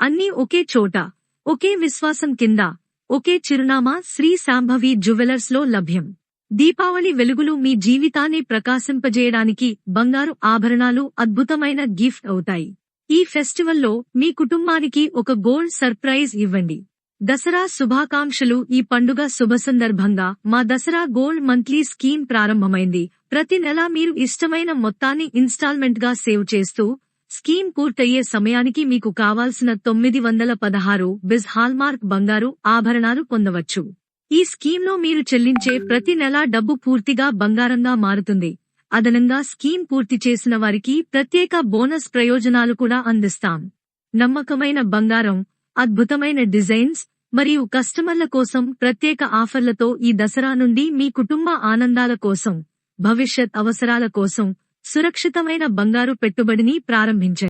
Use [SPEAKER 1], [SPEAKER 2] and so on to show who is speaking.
[SPEAKER 1] అన్నీ ఒకే చోట ఒకే విశ్వాసం కింద ఒకే చిరునామా శ్రీ శాంభవి జ్యువెలర్స్లో లభ్యం. దీపావళి వెలుగులు మీ జీవితాన్ని ప్రకాశింపజేయడానికి బంగారు ఆభరణాలు అద్భుతమైన గిఫ్ట్ అవుతాయి. ఈ ఫెస్టివల్లో మీ కుటుంబానికి ఒక గోల్డ్ సర్ప్రైజ్ ఇవ్వండి. దసరా శుభాకాంక్షలు ఈ పండుగ శుభ సందర్భంగా మా దసరా గోల్డ్ మంత్లీ స్కీమ్ ప్రారంభమైంది. ప్రతి నెలా మీరు ఇష్టమైన మొత్తాన్ని ఇన్స్టాల్మెంట్గా సేవ్ చేస్తూ స్కీమ్ పూర్తయ్యే సమయానికి మీకు కావాల్సిన తొమ్మిది వందల పదహారు బిజ్ హాల్మార్క్ బంగారు ఆభరణాలు పొందవచ్చు. ఈ స్కీమ్లో మీరు చెల్లించే ప్రతి నెలా డబ్బు పూర్తిగా బంగారంగా మారుతుంది. అదనంగా స్కీమ్ పూర్తి చేసిన వారికి ప్రత్యేక బోనస్ ప్రయోజనాలు కూడా అందిస్తాం. నమ్మకమైన బంగారం అద్భుతమైన డిజైన్స్ మరియు కస్టమర్ల కోసం ప్రత్యేక ఆఫర్లతో ఈ దసరా నుండి మీ కుటుంబ ఆనందాల కోసం భవిష్యత్ అవసరాల కోసం సురక్షితమైన బంగారు పెట్టుబడిని ప్రారంభించండి.